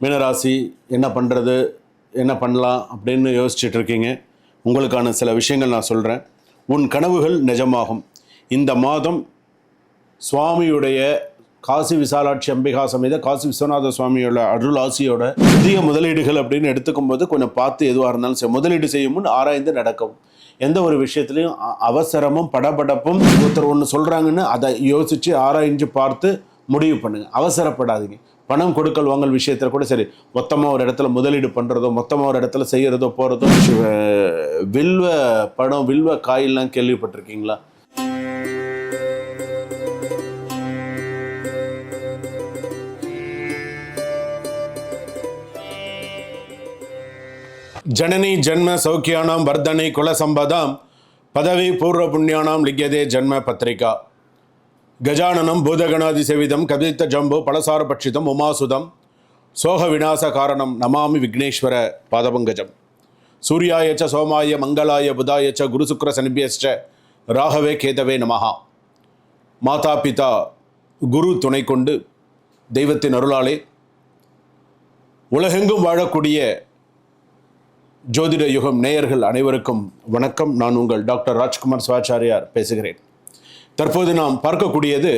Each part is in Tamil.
மீனராசி என்ன பண்ணுறது என்ன பண்ணலாம் அப்படின்னு யோசிச்சுட்டு இருக்கீங்க உங்களுக்கான சில விஷயங்கள் நான் சொல்கிறேன் உன் கனவுகள் நிஜமாகும். இந்த மாதம் சுவாமியுடைய காசி விசாலாட்சி அம்பிகா சமேத காசி விஸ்வநாத சுவாமியோட அருள் ஆசியோட புதிய முதலீடுகள் அப்படின்னு எடுத்துக்கும் போது கொஞ்சம் பார்த்து எதுவாக இருந்தாலும் சரி முதலீடு செய்யும் முன் ஆராய்ந்து நடக்கவும் எந்த ஒரு விஷயத்துலையும் அவசரமும் படபடப்பும் ஒருத்தர் ஒன்று சொல்கிறாங்கன்னு அதை யோசித்து ஆராய்ஞ்சு பார்த்து முடிவு பண்ணுங்கள் அவசரப்படாதீங்க. பணம் கொடுக்கல் வாங்கல் விஷயத்தில் கூட சரி மொத்தமாக ஒரு இடத்துல முதலீடு பண்ணுறதோ மொத்தமாக ஒரு இடத்துல செய்கிறதோ போகிறதோ வில்வ படம் வில்வ காயெல்லாம் கேள்விப்பட்டிருக்கீங்களா? ஜனனி ஜன்ம சௌக்கியானாம் வர்தனை குலசம்பதாம் பதவி பூர்வ புண்ணியானாம் லிக்கியதே ஜன்ம பத்திரிகா. கஜானனம் பூதகணாதி சேவிதம் கவித்த ஜம்பு பலசார பட்சிதம் உமாசுதம் சோக விநாச காரணம் நமாமி விக்னேஸ்வர பாதபங்கஜம். சூர்யாயச்ச சோமாய மங்களாய புதாயச்ச ச குரு ராகவே கேதவே நமஹா. மாதா பிதா குரு துணை கொண்டு தெய்வத்தின் அருளாலே உலகெங்கும் வாழக்கூடிய ஜோதிட யுகம் நேயர்கள் அனைவருக்கும் வணக்கம். நான் உங்கள் டாக்டர் ராஜ்குமார் சிவாச்சாரியார் பேசுகிறேன். தற்போது நாம் பார்க்கக்கூடியது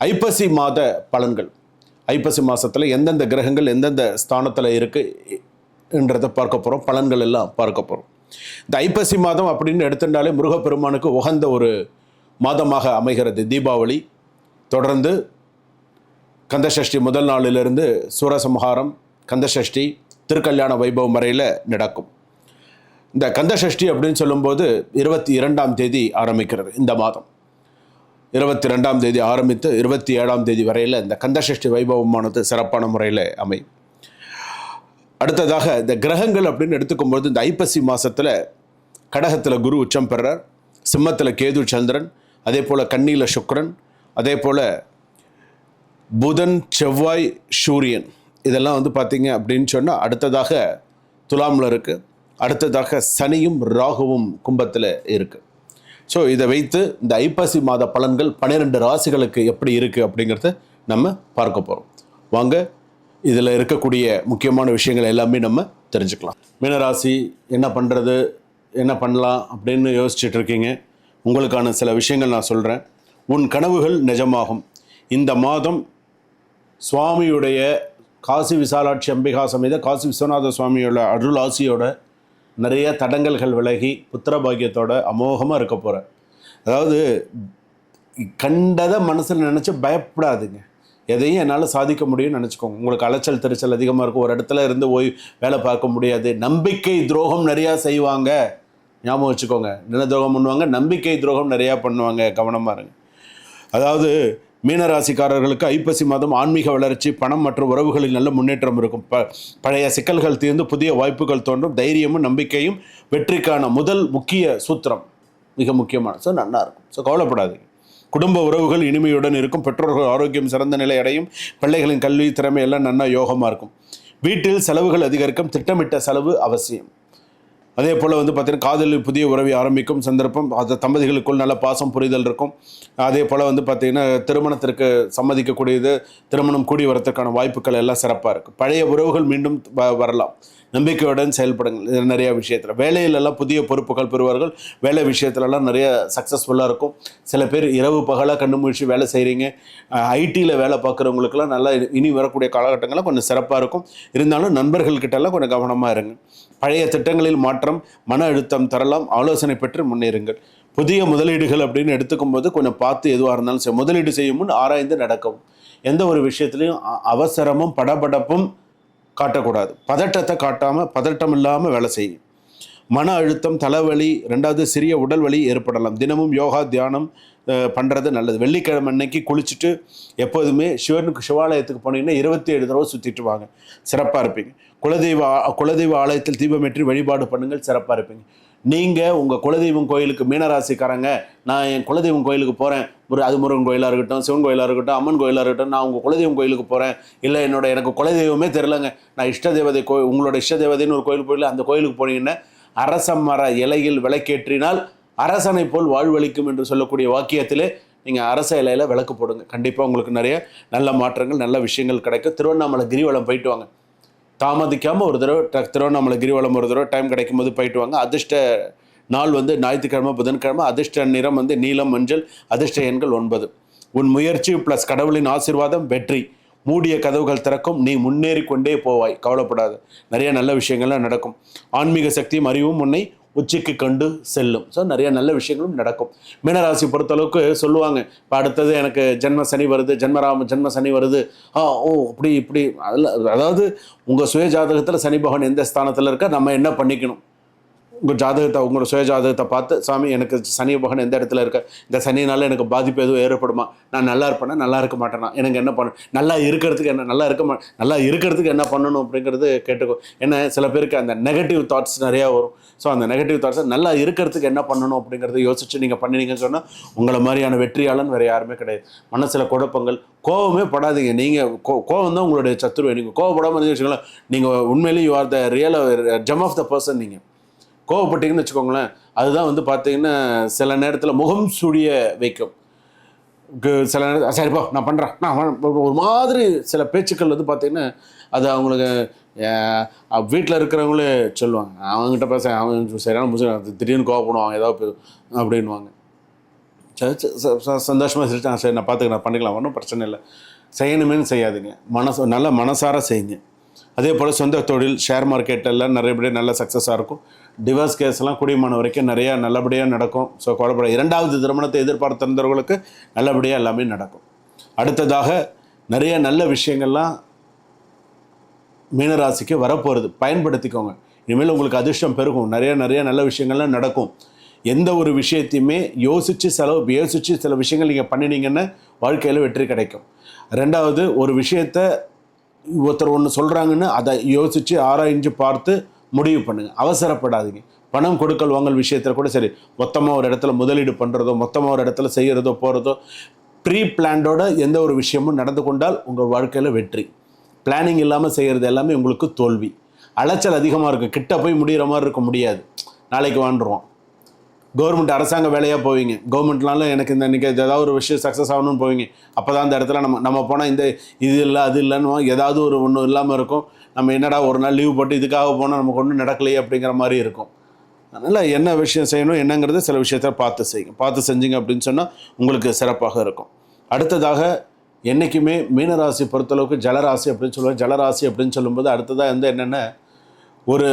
ஐப்பசி மாத பலன்கள். ஐப்பசி மாதத்தில் எந்தெந்த கிரகங்கள் எந்தெந்த ஸ்தானத்தில் இருக்குது என்றதை பார்க்க போகிறோம் பலன்கள் எல்லாம் பார்க்க போகிறோம் இந்த ஐப்பசி மாதம் அப்படின்னு எடுத்துட்டாலே முருகப்பெருமானுக்கு உகந்த ஒரு மாதமாக அமைகிறது. தீபாவளி தொடர்ந்து கந்தசஷ்டி முதல் நாளிலிருந்து சூரசம்ஹாரம் கந்தசஷ்டி திருக்கல்யாண வைபவம் வரையில் நடக்கும். இந்த கந்தசஷ்டி அப்படின்னு சொல்லும்போது இருபத்தி இரண்டாம் தேதி ஆரம்பிக்கிறது இந்த மாதம். இருபத்தி ரெண்டாம் தேதி ஆரம்பித்து இருபத்தி ஏழாம் தேதி வரையில் இந்த கந்தசஷ்டி வைபவமானது சிறப்பான முறையில் அமையும் அடுத்ததாக இந்த கிரகங்கள் அப்படின்னு எடுத்துக்கும்போது இந்த ஐப்பசி மாதத்தில் கடகத்தில் குரு உச்சம் பெறார் சிம்மத்தில் கேது சந்திரன் அதே போல் கன்னியில் சுக்ரன் அதே போல் புதன் செவ்வாய் சூரியன். இதெல்லாம் வந்து பார்த்தீங்க அப்படின்னு சொன்னால் அடுத்ததாக துலாமில் இருக்குது அடுத்ததாக சனியும் ராகுவும் கும்பத்தில் இருக்குது ஸோ இதை வைத்து இந்த ஐப்பசி மாத பலன்கள் பன்னிரெண்டு ராசிகளுக்கு எப்படி இருக்குது அப்படிங்கிறத நம்ம பார்க்க போகிறோம் வாங்க இதில் இருக்கக்கூடிய முக்கியமான விஷயங்கள் எல்லாமே நம்ம தெரிஞ்சுக்கலாம். மீனராசி என்ன பண்ணுறது என்ன பண்ணலாம் அப்படின்னு யோசிச்சுட்டு இருக்கீங்க. உங்களுக்கான சில விஷயங்கள் நான் சொல்கிறேன் உன் கனவுகள் நிஜமாகும். இந்த மாதம் சுவாமியுடைய காசி விசாலாட்சி அம்பிகா சமேத காசி விஸ்வநாத சுவாமியோட அருள் ஆசியோட நிறைய தடங்கல்கள் விலகி புத்திர பாக்கியத்தோட அமோகமாக இருக்க போகிற அதாவது கண்டதை மனசில் நினச்சி பயப்படாதுங்க. எதையும் என்னால் சாதிக்க முடியும்னு நினச்சிக்கோங்க. உங்களுக்கு அலைச்சல் திருச்சல் அதிகமாக இருக்கும். ஒரு இடத்துல இருந்து போய் வேலை பார்க்க முடியாது. நம்பிக்கை துரோகம் நிறையா செய்வாங்க. ஞாபகம் வச்சுக்கோங்க. நில துரோகம் பண்ணுவாங்க நம்பிக்கை துரோகம் நிறையா பண்ணுவாங்க. கவனமாக இருங்க. அதாவது மீனராசிக்காரர்களுக்கு ஐப்பசி மாதம் ஆன்மீக வளர்ச்சி பணம் மற்றும் உறவுகளில் நல்ல முன்னேற்றம் இருக்கும். ப பழைய சிக்கல்கள் தீர்ந்து புதிய வாய்ப்புகள் தோன்றும். தைரியமும் நம்பிக்கையும் வெற்றிக்கான முதல் முக்கிய சூத்திரம். மிக முக்கியமான ஸோ நல்லா இருக்கும். ஸோ கவலைப்படாதீங்க. குடும்ப உறவுகள் இனிமையுடன் இருக்கும். பெற்றோர்கள் ஆரோக்கியம் சிறந்த நிலை அடையும். பிள்ளைகளின் கல்வி திறமை எல்லாம் நல்லா யோகமாக இருக்கும். வீட்டில் செலவுகள் அதிகரிக்கும். திட்டமிட்ட செலவு அவசியம். அதே போல் வந்து பார்த்திங்கன்னா காதலில் புதிய உறவை ஆரம்பிக்கும் சந்தர்ப்பம் அது தம்பதிகளுக்குள் நல்ல பாசம் புரிதல் இருக்கும். அதே போல் வந்து பார்த்தீங்கன்னா திருமணத்திற்கு சம்மதிக்கக்கூடியது திருமணம் கூடி வரத்துக்கான வாய்ப்புகள் எல்லாம் சிறப்பாக இருக்குது பழைய உறவுகள் மீண்டும் வ- வரலாம். நம்பிக்கையுடன் செயல்படுங்கள். இது நிறைய விஷயத்தில். வேலையிலெல்லாம் புதிய பொறுப்புகள் பெறுவார்கள். வேலை விஷயத்துலலாம் நிறைய சக்ஸஸ்ஃபுல்லாக இருக்கும். சில பேர் இரவு பகலாக கண்டு முடிச்சு வேலை செய்கிறீங்க ஐடியில் வேலை பார்க்குறவங்களுக்குலாம் நல்லா இனி வரக்கூடிய காலகட்டங்களில் கொஞ்சம் சிறப்பாக இருக்கும். இருந்தாலும் நண்பர்கள்கிட்டலாம் கொஞ்சம் கவனமாக இருங்க. பழைய திட்டங்களில் மாற்றம் மன அழுத்தம் தரலாம். ஆலோசனை பெற்று முன்னேறுங்கள். புதிய முதலீடுகள் அப்படின்னு எடுத்துக்கும் போது கொஞ்சம் பார்த்து எதுவாக இருந்தாலும் சரி. முதலீடு செய்யும் முன் ஆராய்ந்து நடக்கவும். எந்த ஒரு விஷயத்துலையும் அவசரமும் படபடப்பும் காட்டக்கூடாது. பதட்டத்தை காட்டாமல் பதட்டம் இல்லாமல் வேலை செய்யும் மன அழுத்தம் தலைவலி ரெண்டாவது சிறிய உடல் வலி ஏற்படலாம். தினமும் யோகா தியானம் பண்ணுறது நல்லது. வெள்ளிக்கிழமை அன்னைக்கு குளிச்சுட்டு எப்போதுமே சிவனுக்கு சிவாலயத்துக்கு போனீங்கன்னா இருபத்தி ஏழு தடவை சுற்றிட்டு வாங்க. சிறப்பாக இருப்பீங்க. குலதெய்வ குலதெய்வ ஆலயத்தில் தீபமேற்றி வழிபாடு பண்ணுங்கள். சிறப்பாக இருப்பீங்க. நீங்கள் உங்கள் குலதெய்வம் கோயிலுக்கு மீனராசிக்காரங்க நான் என் குலதெய்வம் கோயிலுக்கு போகிறேன் ஒரு அது முருகன் கோயிலாக இருக்கட்டும் சிவன் கோயிலாக இருக்கட்டும் அம்மன் கோயிலாக இருக்கட்டும் நான் உங்கள் குலதெய்வம் கோயிலுக்கு போகிறேன் இல்லை என்னோட எனக்கு குலதெய்வமே தெரிலங்க நான் இஷ்ட தேவதை கோ உங்களோட இஷ்ட தேவதைன்னு ஒரு கோயில் போயில அந்த கோயிலுக்கு போனீங்கன்னா அரச மர இலையில் விளக்கேற்றினால் அரசனை போல் வாழ்வளிக்கும் என்று சொல்லக்கூடிய வாக்கியத்திலே நீங்கள் அரச இலையில் விளக்கு போடுங்க. கண்டிப்பாக உங்களுக்கு நிறைய நல்ல மாற்றங்கள் நல்ல விஷயங்கள் கிடைக்கும். திருவண்ணாமலை கிரிவலம் போயிட்டு வாங்க. தாமதிக்காமல் ஒரு தடவை ட- திருவண்ணாமலை கிரிவலம் ஒரு தடவை டைம் கிடைக்கும் போது போயிட்டு வாங்க. அதிர்ஷ்ட நாள் வந்து ஞாயிற்றுக்கிழமை புதன்கிழமை அதிர்ஷ்ட நிறம் வந்து நீலம் மஞ்சள் அதிர்ஷ்ட எண்கள் ஒன்பது. உன் முயற்சி ப்ளஸ் கடவுளின் ஆசீர்வாதம் வெற்றி. மூடிய கதவுகள் திறக்கும் நீ முன்னேறி கொண்டே போவாய். கவலைப்படாது. நிறைய நல்ல விஷயங்கள்லாம் நடக்கும். ஆன்மீக சக்தியும் அறிவும் உன்னை உச்சிக்கு கண்டு செல்லும். ஸோ நிறைய நல்ல விஷயங்களும் நடக்கும். மீனராசி பொறுத்தளவுக்கு சொல்லுவாங்க இப்போ அடுத்தது எனக்கு ஜென்ம சனி வருது ஜென்மராம ஜென்ம சனி வருது. ஆ ஓ இப்படி இப்படி. அதில் அதாவது உங்கள் சுய ஜாதகத்தில் சனி பகவான் எந்த ஸ்தானத்தில் இருக்க நம்ம என்ன பண்ணிக்கணும்? உங்கள் ஜாதகத்தை உங்களோட சுய ஜாதகத்தை பார்த்து சாமி எனக்கு சனி பகன் எந்த இடத்துல இருக்க இந்த சனினால் எனக்கு பாதிப்பு எதுவும் ஏற்படுமா? நான் நல்லா இருப்பேனா? நல்லா இருக்க மாட்டேனா? எனக்கு என்ன பண்ண நல்லா இருக்கிறதுக்கு என்ன நல்லா இருக்க மா நல்லா இருக்கிறதுக்கு என்ன பண்ணணும் அப்படிங்கிறது கேட்டுக்கோ. ஏன்னா சில பேருக்கு அந்த நெகட்டிவ் தாட்ஸ் நிறையா வரும். ஸோ அந்த நெகட்டிவ் தாட்ஸை நல்லா இருக்கிறதுக்கு என்ன பண்ணணும் அப்படிங்கிறத யோசிச்சு நீங்கள் பண்ணினீங்கன்னு சொன்னால் உங்களை மாதிரியான வெற்றியாளன் வேறு யாருமே கிடையாது. மனசில் குழப்பங்கள் கோவமே படாதீங்க. நீங்கள் கோ கோவம் தான் உங்களுடைய சத்துருவை நீங்கள் கோவப்படாமல் இருந்தீங்கன்னு நீங்கள் உண்மையிலேயே you are the real gem of the person நீங்கள் கோவப்பட்டீங்கன்னு வச்சுக்கோங்களேன் அதுதான் வந்து பார்த்தீங்கன்னா சில நேரத்தில் முகம் சுழிய வைக்கும். சில நேரத்தில் சரிப்பா நான் பண்ணுறேன் நான் ஒரு மாதிரி சில பேச்சுக்கள் வந்து பார்த்தீங்கன்னா அது அவங்களுக்கு வீட்டில் இருக்கிறவங்களே சொல்லுவாங்க. அவங்ககிட்ட பேச அவங்க சரியான முஸ்லீம் திடீர்னு கோவப்படுவாங்க ஏதாவது பே- அப்படின்வாங்க சரி, சரி, ச- ச- சிரிச்சா சரி நான் பார்த்துக்கிறேன் பண்ணிக்கலாம் ஒன்றும் பிரச்சனை இல்லை. செய்யணுமேனு செய்யாதீங்க. மனசு நல்ல மனசார செய்யுங்க. அதே போல் சொந்த தொழில் ஷேர் மார்க்கெட்டெல்லாம் நிறையபடியாக நல்ல சக்ஸஸாக இருக்கும். டிவோர்ஸ் கேஸ்லாம் குடிமான வரைக்கும் நிறையா நல்லபடியாக நடக்கும். ஸோ குழப்பம். இரண்டாவது திருமணத்தை எதிர்பார்த்திருந்தவர்களுக்கு நல்லபடியாக எல்லாமே நடக்கும். அடுத்ததாக நிறைய நல்ல விஷயங்கள்லாம் மீனராசிக்கு வரப்போகிறது பயன்படுத்திக்கோங்க. இனிமேல் உங்களுக்கு அதிர்ஷ்டம் பெருகும். நிறைய நிறைய நல்ல விஷயங்கள்லாம் நடக்கும். எந்த ஒரு விஷயத்தையுமே யோசித்து செலவு யோசித்து சில விஷயங்கள் நீங்கள் பண்ணினீங்கன்னா வாழ்க்கையில் வெற்றி கிடைக்கும். ரெண்டாவது ஒரு விஷயத்த ஒருத்தர் ஒன்று சொல்கிறாங்கன்னு அதை யோசித்து ஆராய்ஞ்சு பார்த்து முடிவு பண்ணுங்கள் அவசரப்படாதீங்க. பணம் கொடுக்கல் வாங்கல் விஷயத்தில் கூட சரி மொத்தமாக ஒரு இடத்துல முதலீடு பண்ணுறதோ மொத்தமாக ஒரு இடத்துல செய்கிறதோ போகிறதோ ப்ரீ பிளான்டோட எந்த ஒரு விஷயமும் நடந்து கொண்டால் உங்கள் வாழ்க்கையில் வெற்றி. பிளானிங் இல்லாமல் செய்கிறது எல்லாமே உங்களுக்கு தோல்வி. அலைச்சல் அதிகமாக இருக்கும் கிட்ட போய் முடிகிற மாதிரி இருக்க முடியாது. நாளைக்கு வாழ்ந்துருவோம். கவர்மெண்ட் அரசாங்க வேலையாக போவீங்க. கவர்மெண்ட்னால எனக்கு இந்த இன்றைக்கி ஏதாவது ஒரு விஷயம் சக்ஸஸ் ஆகணும்னு போவீங்க. அப்போ தான் அந்த இடத்துல நம்ம நம்ம போனால் இந்த இது இல்லை அது இல்லைன்னு ஏதாவது ஒரு ஒன்றும் இல்லாமல் இருக்கும். நம்ம என்னடா ஒரு நாள் லீவ் போட்டு இதுக்காக போனால் நமக்கு ஒன்றும் நடக்கலையே அப்படிங்கிற மாதிரி இருக்கும். அதனால் என்ன விஷயம் செய்யணும் என்னங்கிறத சில விஷயத்த பார்த்து செய்யுங்க. பார்த்து செஞ்சீங்க அப்படின்னு சொன்னால் உங்களுக்கு சிறப்பாக இருக்கும். அடுத்ததாக என்றைக்குமே மீனராசி பொறுத்தளவுக்கு ஜலராசி அப்படின்னு சொல்லுவாங்க. ஜலராசி அப்படின்னு சொல்லும்போது அடுத்ததாக வந்து என்னென்ன? ஒரு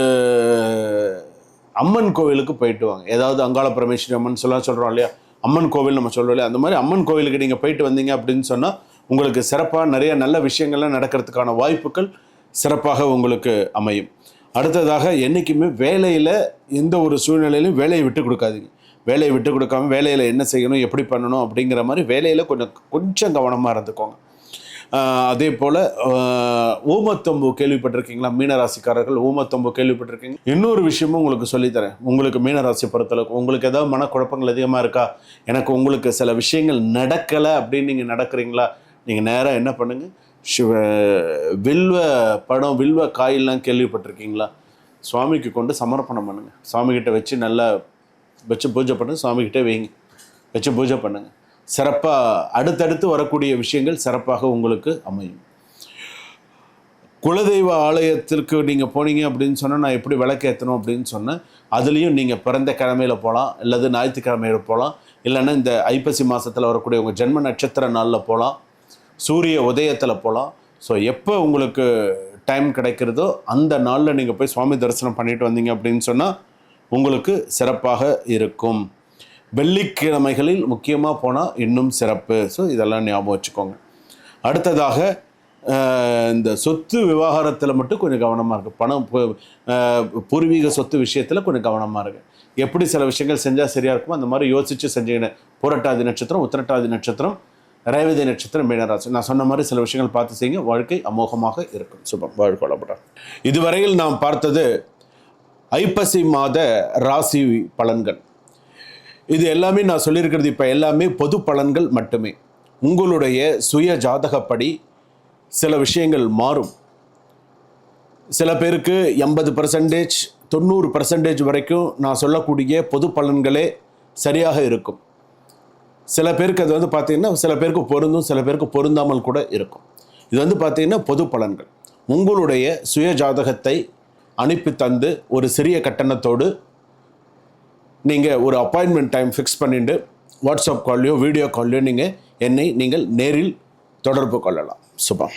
அம்மன் கோவிலுக்கு போயிட்டு வாங்க. ஏதாவது அங்காள பரமேஸ்வரி அம்மன் சொல்ல சொல்கிறோம் இல்லையா? அம்மன் கோவில் நம்ம சொல்கிறோம் இல்லையா? அந்த மாதிரி அம்மன் கோவிலுக்கு நீங்கள் போயிட்டு வந்தீங்க அப்படின்னு சொன்னால் உங்களுக்கு சிறப்பாக நிறைய நல்ல விஷயங்கள்லாம் நடக்கிறதுக்கான வாய்ப்புகள் சிறப்பாக உங்களுக்கு அமையும். அடுத்ததாக என்றைக்குமே வேலையில் எந்த ஒரு சூழ்நிலையிலும் வேலையை விட்டு கொடுக்காதீங்க. வேலையை விட்டு கொடுக்காம வேலையில் என்ன செய்யணும் எப்படி பண்ணணும் அப்படிங்கிற மாதிரி வேலையில் கொஞ்சம் கொஞ்சம் கவனமாக இருந்துக்கோங்க. அதே போல் ஊமத்தொம்பு கேள்விப்பட்டிருக்கீங்களா? மீனராசிக்காரர்கள் ஊமத்தொம்பு கேள்விப்பட்டிருக்கீங்க. இன்னொரு விஷயமும் உங்களுக்கு சொல்லித்தரேன். உங்களுக்கு மீனராசி பொறுத்தளவுக்கு உங்களுக்கு ஏதாவது மனக்குழப்பங்கள் அதிகமாக இருக்கா? எனக்கு உங்களுக்கு சில விஷயங்கள் நடக்கலை அப்படின்னு நீங்கள் நடக்கிறீங்களா? நீங்கள் நேராக என்ன பண்ணுங்கள் சிவ வில்வ படம் வில்வ காயெல்லாம் கேள்விப்பட்டிருக்கீங்களா? சுவாமிக்கு கொண்டு சமர்ப்பணம் பண்ணுங்கள் சுவாமிகிட்ட வச்சு நல்லா வச்சு பூஜை பண்ணுங்கள் சுவாமிகிட்டே வைங்க. வச்சு பூஜை பண்ணுங்கள் சிறப்பாக அடுத்தடுத்து வரக்கூடிய விஷயங்கள் சிறப்பாக உங்களுக்கு அமையும். குலதெய்வ ஆலயத்திற்கு நீங்கள் போனீங்க அப்படின்னு சொன்னால் நான் எப்படி விளக்கேற்றணும் அப்படின்னு சொன்னேன். அதுலேயும் நீங்கள் பிறந்த கிழமையில் போகலாம் அல்லது ஞாயிற்றுக்கிழமையில் போகலாம் இல்லைன்னா இந்த ஐப்பசி மாதத்தில் வரக்கூடிய உங்கள் ஜென்ம நட்சத்திர நாளில் போகலாம் சூரிய உதயத்தில் போகலாம் ஸோ எப்போ உங்களுக்கு டைம் கிடைக்கிறதோ அந்த நாளில் நீங்கள் போய் சுவாமி தரிசனம் பண்ணிட்டு வந்தீங்க அப்படின்னு சொன்னால் உங்களுக்கு சிறப்பாக இருக்கும். வெள்ளிக்கிழமைகளில் முக்கியமாக போனால் இன்னும் சிறப்பு. ஸோ இதெல்லாம் ஞாபகம் வச்சுக்கோங்க. அடுத்ததாக இந்த சொத்து விவகாரத்தில் மட்டும் கொஞ்சம் கவனமாக இருக்குது பணம் பூர்வீக சொத்து விஷயத்தில் கொஞ்சம் கவனமாக இருக்குது எப்படி சில விஷயங்கள் செஞ்சால் சரியாக இருக்குமோ அந்த மாதிரி யோசித்து செஞ்சீங்கன்னா. புரட்டாதி நட்சத்திரம் உத்திரட்டாதி நட்சத்திரம் ரேவதி நட்சத்திரம் மீனராசி. நான் சொன்ன மாதிரி சில விஷயங்கள் பார்த்து செய்யுங்க. வாழ்க்கை அமோகமாக இருக்கும். சுபம். வாழ்க்கொள்ளப்படும் இதுவரையில் நாம் பார்த்தது ஐப்பசி மாத ராசி பலன்கள். இது எல்லாமே நான் சொல்லியிருக்கிறது இப்போ எல்லாமே பொது பலன்கள் மட்டுமே. உங்களுடைய சுய ஜாதகப்படி சில விஷயங்கள் மாறும். சில பேருக்கு எண்பது பர்சன்டேஜ் தொண்ணூறு பர்சன்டேஜ் வரைக்கும் நான் சொல்லக்கூடிய பொது பலன்களே சரியாக இருக்கும். சில பேருக்கு அது வந்து பார்த்தீங்கன்னா சில பேருக்கு பொருந்தும் சில பேருக்கு பொருந்தாமல் கூட இருக்கும். இது வந்து பார்த்தீங்கன்னா பொது பலன்கள். உங்களுடைய சுய ஜாதகத்தை அனுப்பி தந்து ஒரு சிறிய கட்டணத்தோடு நீங்கள் ஒரு அப்பாயின்மெண்ட் டைம் ஃபிக்ஸ் பண்ணிட்டு வாட்ஸ்அப் கால்லையோ வீடியோ கால்லையோ நீங்கள் என்னை நீங்கள் நேரில் தொடர்பு கொள்ளலாம். சுபம்